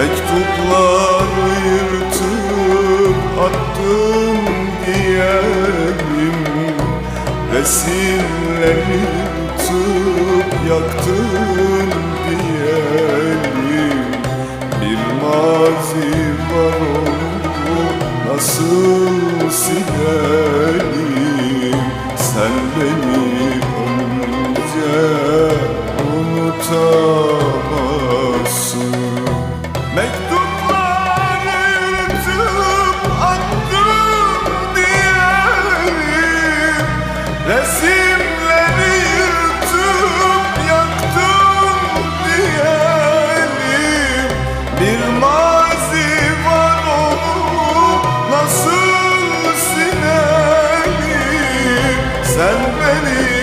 Mektupları yırtıp attım diyelim. Resimleri yırtıp yaktım diyelim. Bir mazi var onu nasıl Resimleri yırtıp yaktım diyelim. Bir mazi onu nasıl silelim? Sen beni